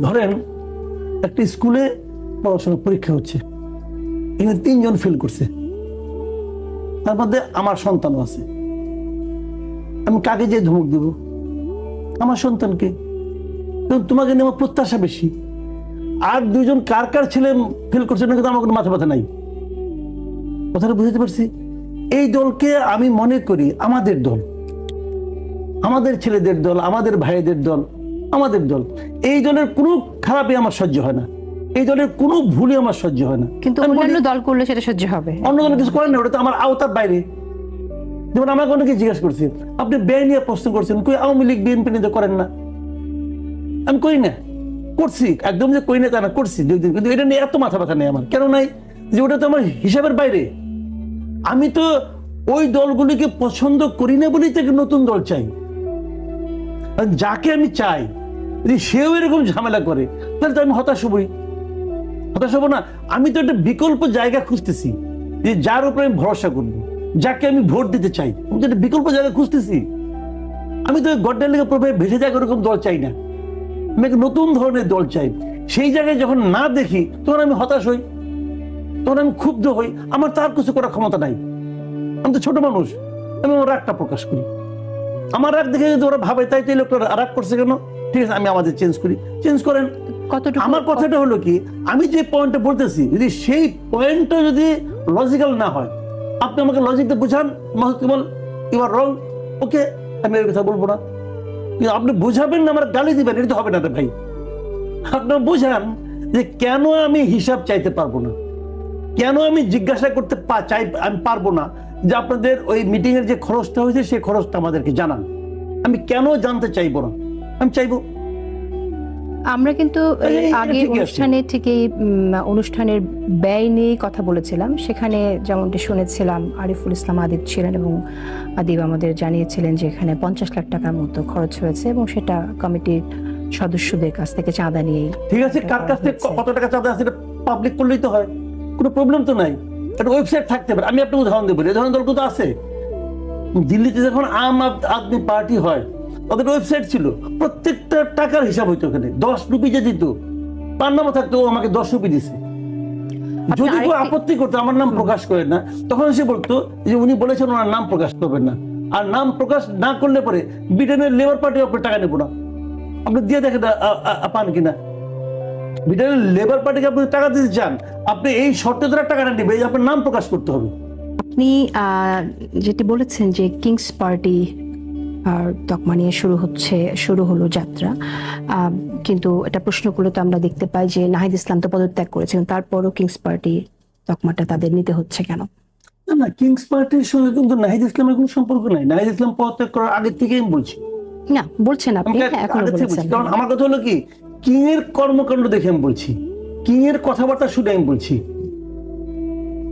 ধরেন, একটা স্কুলে পড়াশোনা পরীক্ষা হচ্ছে, এখানে তিনজন ফেল করছে। তার মধ্যে আমার সন্তানও আছে। আমি কাকে যে ধমক দেব? আমার সন্তানকে। তোমাকে নিয়ে আমার প্রত্যাশা বেশি। আর দুইজন কার কার ছেলে ফেল করছে না, কিন্তু আমার কোনো মাথা ব্যথা নাই। কথাটা বুঝতে পারছি? এই দলকে আমি মনে করি আমাদের দল। আমাদের ছেলেদের দল, আমাদের ভাইদের দল আমাদের দল। এই দলের কোনো খারাপই আমার সহ্য হয় না। এই দলের কোনো ভুলই আমার সহ্য হয় না। কিন্তু অন্যান্য দল করলে সেটা সহ্য হবে। অন্য কোনো কিছু করেন না ওটা তো আমার আওতার বাইরে। যেমন আমাকে অনেকে জিজ্ঞেস করছে আপনি ব্যয় নিয়ে প্রশ্ন করছেন কই আওয়ামী লীগ বিএনপি নিয়ে করেন না? আমি করি না। করছি একদম যে করি না তা না করছি কিন্তু এটা নিয়ে এত মাথা ব্যথা নেই আমার। কেন নাই? যে ওটা তো আমার হিসাবের বাইরে। আমি তো ওই দলগুলিকে পছন্দ করি না বলেই থেকে নতুন দল চাই। যাকে আমি চাই যদি সেও এরকম ঝামেলা করে, তাহলে তো আমি হতাশ হবই। হতাশ হব না। আমি তো একটা বিকল্প জায়গা খুঁজতেছি, যে যার উপরে আমি ভরসা করব, যাকে আমি ভোট দিতে চাই। আমি তো একটা বিকল্প জায়গা খুঁজতেছি। আমি তো গড্ডার লেগে প্রভাবে ভেসে যাক ওরকম দল চাই না। আমি একটা নতুন ধরনের দল চাই। সেই জায়গায় যখন না দেখি, তখন আমি হতাশ হই। তখন আমি ক্ষুব্ধ হই। আমার তার কিছু করার ক্ষমতা নাই। আমি তো ছোট মানুষ। আমি আমার রাগটা প্রকাশ করি। আমার রাগ দেখে যদি ওরা ভাবে, তাই তো লোকটা রাগ করছে কেন? ঠিক আছে আমি আমাদের চেঞ্জ করি। চেঞ্জ করেন। কতটুকু? আমার কথাটা হলো কি আমি যে পয়েন্টটা বলতেছি যদি সেই পয়েন্টটা যদি লজিক্যাল না হয় আপনি আমাকে লজিকটা বুঝান মহকিমল ইউ আর রং ওকে আমি এর কথা বলব না। কিন্তু আপনি বুঝাবেন না আমার গালি দিবেন এটা তো হবে না ভাই। আপনার বুঝান যে কেন আমি হিসাব চাইতে পারব না? কেন আমি জিজ্ঞাসা করতে চাই আমি পারব না? যে আপনাদের ওই মিটিংয়ের যে খরচটা হয়েছে সেই খরচটা আমাদেরকে জানান। আমি কেন জানতে চাইব না? আমি চাইব। আমরা কিন্তু আগে অনুষ্ঠানে উম, অনুষ্ঠানের ব্যয় নিয়ে কথা বলেছিলাম। সেখানে যেমনটি শুনেছিলাম আরিফুল ইসলাম আদিব ছিলেন এবং আদিব আমাদের জানিয়েছিলেন যে এখানে পঞ্চাশ লাখ টাকার মতো খরচ হয়েছে এবং সেটা কমিটির সদস্যদের কাছ থেকে চাঁদা নিয়ে ঠিক আছে কার কাছ থেকে কত টাকা চাঁদা আছে এটা পাবলিক করলেই তো হয়। কোনো প্রবলেম তো নাই। একটা ওয়েবসাইট থাকতে পারে। আমি আপনাকে উদাহরণ দেবো। এই ধরনের দল তো আছে। দিল্লিতে যখন আম আদ- আদমি পার্টি হয় তাদের ওয়েবসাইট ছিল। প্রত্যেকটা টাকার হিসাব হইতো ওখানে। দশ রুপি যে দিত তার নামও থাকতো ও আমাকে দশ রুপি দিছে। যদি কেউ আপত্তি করতো আমার নাম প্রকাশ করে না তখন সে বলতো যে উনি বলেছেন ওনার নাম প্রকাশ করবেন না। আর নাম প্রকাশ না করলে পরে ব্রিটেনের লেবার পার্টি আপনার টাকা নেব না। আপনি দিয়ে দেখেন পান কিনা। ব্রিটেনের লেবার পার্টিকে আপনি টাকা দিতে চান আপনি এই শর্তে তারা টাকাটা নেবে আপনার নাম প্রকাশ করতে হবে। আপনি যেটি বলেছেন যে কিংস পার্টি তকমা নিয়ে শুরু হচ্ছে শুরু হলো যাত্রা। কিন্তু এটা প্রশ্নগুলো তো আমরা দেখতে পাই যে নাহিদ ইসলাম তো পদত্যাগ করেছেন তারপরও কিংস পার্টি তকমাটা তাদের নিতে হচ্ছে কেন? না না কিংস পার্টির সঙ্গে কিন্তু নাহিদ ইসলামের কোনো সম্পর্ক নাই। নাহিদ ইসলাম পদত্যাগ করার আগে থেকেই আমি বলছি। না বলছেন আপনি হ্যাঁ, এখনও বলেছেন। বলছি। কারণ আমার কথা হলো কি কিং এর কর্মকাণ্ড দেখে আমি বলছি। কিং এর কথাবার্তা শুনে আমি বলছি।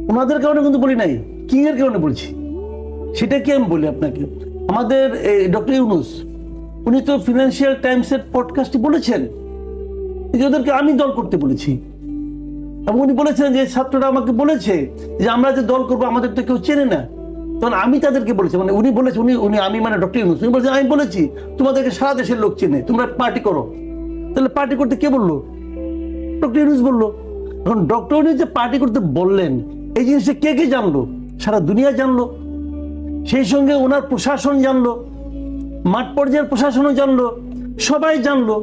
ওনাদের কারণে কিন্তু বলি নাই কিং এর কারণে বলছি। সেটা কি আমি বলি আপনাকে? আমাদের ডক্টর ইউনুস, উনি তো ফিনান্সিয়াল টাইমস এর পডকাস্টে বলেছেন। যে ওদেরকে আমি দল করতে বলেছি। এবং উনি বলেছেন যে ছাত্ররা আমাকে বলেছে যে আমরা যে দল করব, আমাদের তো কেউ চেনে না। তখন আমি তাদেরকে বলেছি মানে উনি বলেছে, উনি উনি, আমি মানে ডক্টর ইউনুস, উনি বলেছেন, আমি বলেছি, তোমাদেরকে সারা দেশের লোক চেনে, তোমরা পার্টি করো। তাহলে পার্টি করতে কে বলল? ডক্টর ইউনুস বলল। এখন ডক্টর ইউনুস যে পার্টি করতে বললেন, এই জিনিসটা কে কে জানলো? সারা দুনিয়া জানলো। সেই সঙ্গে ওনার প্রশাসন জানলো মাঠ পর্যায়ের প্রশাসনও জানলো সবাই জানলো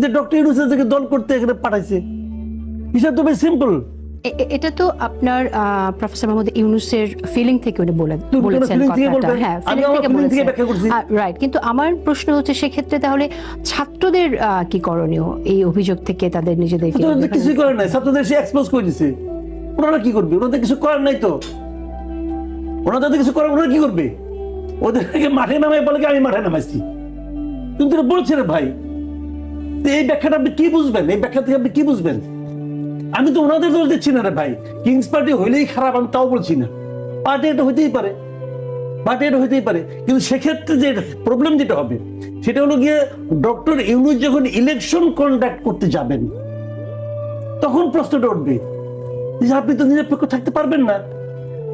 যে ডক্টর ইউনুস থেকে দল করতে এখানে পাঠাইছে। হিসাব তো বেশ সিম্পল এটা তো আপনার প্রফেসর মোহাম্মদ ইউনুসের ফিলিং থেকে উনি বলে বলেছেন কথাটা। হ্যাঁ আমি feeling থেকে বলেছেন। ব্যাখ্যা করছি। রাইট কিন্তু আমার প্রশ্ন হচ্ছে সেক্ষেত্রে তাহলে ছাত্রদের কি করণীয় এই অভিযোগ থেকে তাদের নিজেদের ছাত্রদের feeling তো কিছুই করার নাই ছাত্রদের সে এক্সপোজ করে দিছে। ওনারা কি করবে? ওনাদের কিছু করার নাই তো। ওনাদের তো কিছু করার ওনারা কি করবে? ওদেরকে মাঠে নামাই বলে আমি মাঠে নামাইছি? তুমি তো বলছে রে ভাই। এই ব্যাখ্যাটা আপনি কি বুঝবেন? এই ব্যাখ্যা থেকে আপনি কি বুঝবেন? আমি তো ওনাদের দোষ দিচ্ছি না রে ভাই। কিংস পার্টি হইলেই খারাপ, আমি তাও বলছি না। পার্টি এটা হইতেই পারে। পার্টি এটা হইতেই পারে। কিন্তু সেক্ষেত্রে যে প্রবলেম যেটা হবে, সেটা হলো গিয়ে ডক্টর ইউনুস যখন ইলেকশন কন্ডাক্ট করতে যাবেন, তখন প্রশ্নটা উঠবে যে আপনি তো নিরপেক্ষ থাকতে পারবেন না।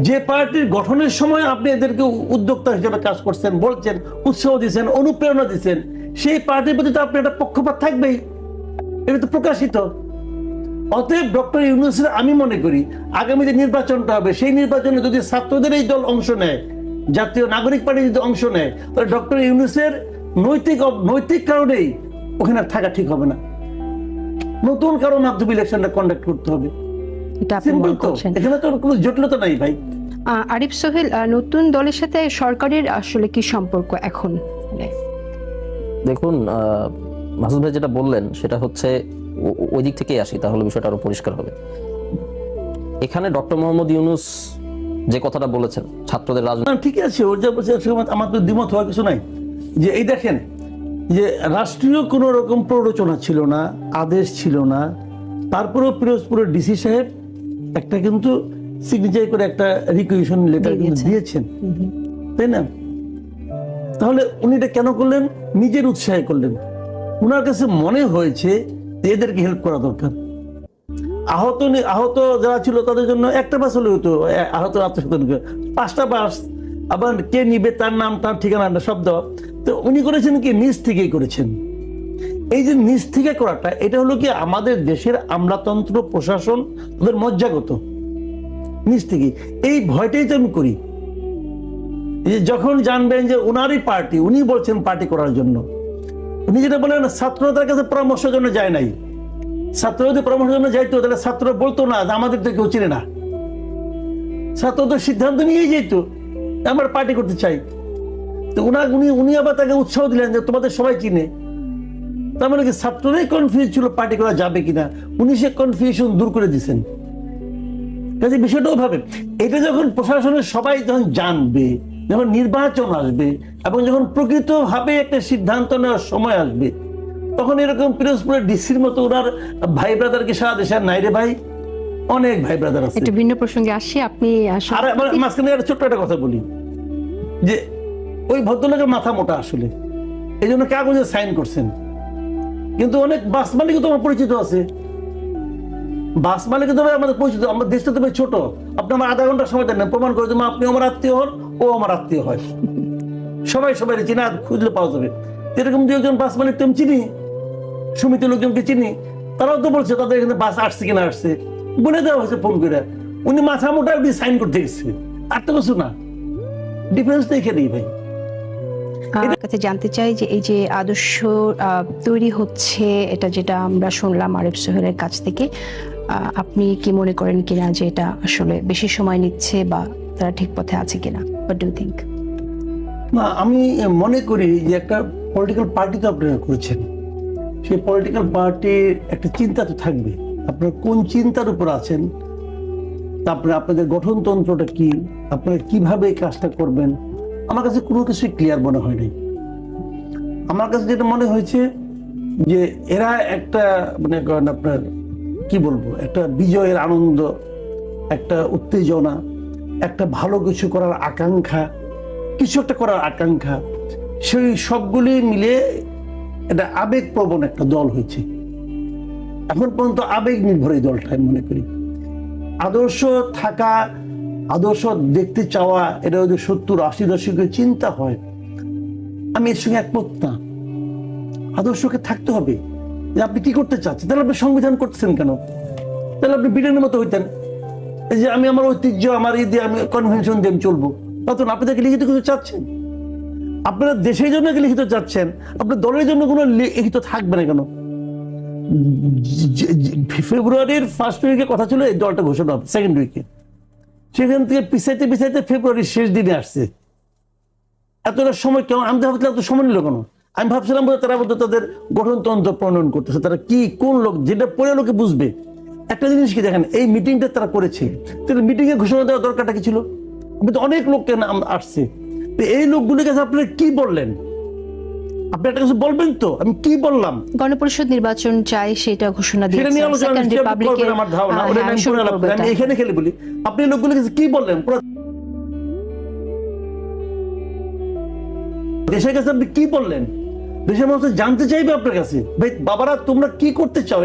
যে পার্টির গঠনের সময় আপনি এদেরকে উদ্যোক্তা হিসেবে কাজ করছেন, বলছেন, উৎসাহ দিচ্ছেন, অনুপ্রেরণা দিচ্ছেন, সেই পার্টির প্রতি তো আপনি একটা পক্ষপাত থাকবেই। এটা তো প্রকাশিত। অতএব ডক্টর ইউনুসের আমি মনে করি আগামী যে নির্বাচনটা হবে। সেই নির্বাচনে যদি ছাত্রদের এই দল অংশ নেয়, জাতীয় নাগরিক পার্টি যদি অংশ নেয়, তাহলে ডক্টর ইউনুসের নৈতিক নৈতিক কারণেই ওখানে থাকা ঠিক হবে না। নতুন কারও মাধ্যমে ইলেকশনটা কন্ডাক্ট করতে হবে। এটা আপনি মনে করছেন। এখানে তো কোনো জটিলতা নাই ভাই। আরিফ সোহেল নতুন দলের সাথে সরকারের আসলে কি সম্পর্ক এখন? মানে দেখুন মাসুদ ভাই যেটা বললেন সেটা হচ্ছে ওই দিক থেকেই আসি তাহলে বিষয়টা আরও পরিষ্কার হবে। এখানে ডক্টর মোহাম্মদ ইউনুস যে কথাটা বলেছেন ছাত্রদের রাজনীতি ঠিক আছে ওর যা বলছে আমার তো দ্বিমত হওয়ার কিছু নাই। যে এই দেখেন যে রাষ্ট্রীয় কোনো রকম প্ররোচনা ছিল না আদেশ ছিল না তারপরেও পিরোজপুরের ডিসি সাহেব একটা কিন্তু সিগনেচার করে একটা রিকুয়েশন লেটার কিন্তু দিয়েছেন। তাই না? তাহলে উনি এটা কেন করলেন? নিজের উৎসাহে করলেন। ওনার কাছে মনে হয়েছে যে এদেরকে হেল্প করা দরকার। আহত আহত যারা ছিল তাদের জন্য একটা বাস হলে হতো। আহত আত্মসচেতনকে পাঁচটা বাস আবার কে নিবে তার নাম তার ঠিকানা সব দেওয়া। তো উনি করেছেন কি? নিজ থেকেই করেছেন। এই যে নিজ থেকে করাটা, এটা হলো কি আমাদের দেশের আমলাতন্ত্র প্রশাসন ওদের মজ্জাগত। নিজ থেকে। এই ভয়টাই তো আমি করি। যখন জানবেন যে উনারই পার্টি, উনি বলছেন পার্টি করার জন্য। উনি যেটা বলেন ছাত্ররা তার কাছে পরামর্শের জন্য যায় নাই। ছাত্র যদি পরামর্শের জন্য যাইতো, তাহলে ছাত্র বলতো না যে আমাদের তো কেউ চিনে না। ছাত্র তো সিদ্ধান্ত নিয়েই যেত আমরা পার্টি করতে চাই। তো উনি উনি আবার তাকে উৎসাহ দিলেন যে তোমাদের সবাই চিনে। তার মানে কি ছাত্ররাই কনফিউজ ছিল পার্টি করা যাবে কিনা? উনি সে কনফিউশন দূর করে দিছেন কাজে বিষয়টাও ভাবেন এটা যখন প্রশাসনের সবাই যখন জানবে যখন নির্বাচন আসবে এবং যখন প্রকৃতভাবে একটা সিদ্ধান্ত নেওয়ার সময় আসবে তখন এরকম পিরোজপুরের ডিসির মতো ওনার ভাই ব্রাদারকে সারা দেশে আর নাই রে ভাই। অনেক ভাই ব্রাদার আছে। একটু ভিন্ন প্রসঙ্গে আসছি আপনি আর মাঝখানে একটা ছোট্ট একটা কথা বলি। যে ওই ভদ্রলোকের মাথা মোটা আসলে। এই জন্য কাগজে সাইন করছেন। কিন্তু অনেক বাস মালিকও তো আমার পরিচিত আছে। বাস মালিক তো আমাদের পরিচিত। আমার দেশটা তো ছোট। আপনি আমার আধা ঘণ্টা সময় দেন প্রমাণ করে দেবো, আপনি আমার আত্মীয় হন, ও আমার আত্মীয় হয়। সবাই সবাই চিনা, খুঁজলে পাওয়া যাবে। এরকম দু একজন বাস মালিক তো আমি চিনি। সমিতির লোকজনকে চিনি। তারাও তো বলছে, তাদের এখানে বাস আসছে কিনা আসছে? বলে দেওয়া হয়েছে ফোন করে। উনি মাথা মোটা সাইন করতে গেছে। আর তো কিছু না। ডিফারেন্স তো এখানেই ভাই। কাছে জানতে চাই যে এই যে আদর্শ তৈরি হচ্ছে এটা যেটা আমরা শুনলাম আরিফ সোহেলের কাছ থেকে আপনি কি মনে করেন কিনা যে এটা আসলে বেশি সময় নিচ্ছে বা তারা ঠিক পথে আছে কিনা? হোয়াট ডু থিঙ্ক না, আমি মনে করি যে একটা পলিটিক্যাল পার্টি তো আপনারা করেছেন। সেই পলিটিক্যাল পার্টির একটা চিন্তা তো থাকবে। আপনারা কোন চিন্তার উপর আছেন? তারপরে আপনাদের গঠনতন্ত্রটা কি? আপনারা কীভাবে কাজটা করবেন? আমার কাছে কোনো কিছুই ক্লিয়ার মনে হয় নাই। আমার কাছে যেটা মনে হয়েছে যে এরা একটা মানে করেন আপনার, কি বলব, একটা বিজয়ের আনন্দ, একটা উত্তেজনা, একটা ভালো কিছু করার আকাঙ্ক্ষা, কিছু একটা করার আকাঙ্ক্ষা, সেই সবগুলি মিলে এটা আবেগপ্রবণ একটা দল হয়েছে। এখন পর্যন্ত আবেগ নির্ভর এই দলটা আমি মনে করি। আদর্শ থাকা আদর্শ দেখতে চাওয়া, এটা যদি সত্তর, আশি দশকের চিন্তা হয়। আমি এর সঙ্গে একমত না। আদর্শকে থাকতে হবে। যে আপনি কি করতে চাচ্ছেন? তাহলে আপনি সংবিধান করতেছেন কেন? তাহলে আপনি ব্রিটেনের মতো হইতেন। এই যে আমি আমার ঐতিহ্য, আমার এই দিয়ে আমি কনভেনশন দিয়ে আমি চলবো। তখন আপনাদেরকে লিখিত কিছু চাচ্ছেন। আপনারা দেশের জন্য লিখিত চাচ্ছেন, আপনার দলের জন্য কোনো লিখিত থাকবে না কেন? ফেব্রুয়ারির ফার্স্ট উইকে কথা ছিল, এই দলটা ঘোষণা হবে সেকেন্ড উইকে সেখান থেকে পিছাইতে পিছাইতে ফেব্রুয়ারির শেষ দিনে আসছে। এতটা সময় কেমন আমি ভাবছিলাম এত সময় নিল কেন? আমি ভাবছিলাম বোধহয় তারা বোধহয় তাদের গঠনতন্ত্র প্রণয়ন করতেছে। তারা কি, কোন লোক, যেটা পড়ে লোকে বুঝবে। একটা জিনিস কি দেখেন, এই মিটিংটা তারা করেছে। তাহলে মিটিংয়ে ঘোষণা দেওয়ার দরকারটা কি ছিল? তো অনেক লোককে নাম আসছে। তো এই লোকগুলির কাছে আপনারা কি বললেন? আপনি একটা কিছু বলবেন তো? আমি কি বললাম? গণপরিষদ নির্বাচন চাই সেটা ঘোষণা সেটা নিয়ে আলোচনা সেকেন্ড নিশ্চয়ই আপনি রিপাবলিকের করবেন আমার ধারণা। ওটা আমি পরে আমি এখানে খেলে বলি। আপনি লোকগুলোর কাছে কি বললেন? পুরো দেশের কাছে আপনি কি বললেন? দেশের মানুষ জানতে চাইবে আপনার কাছে। ভাই বাবারা তোমরা কি করতে চাও?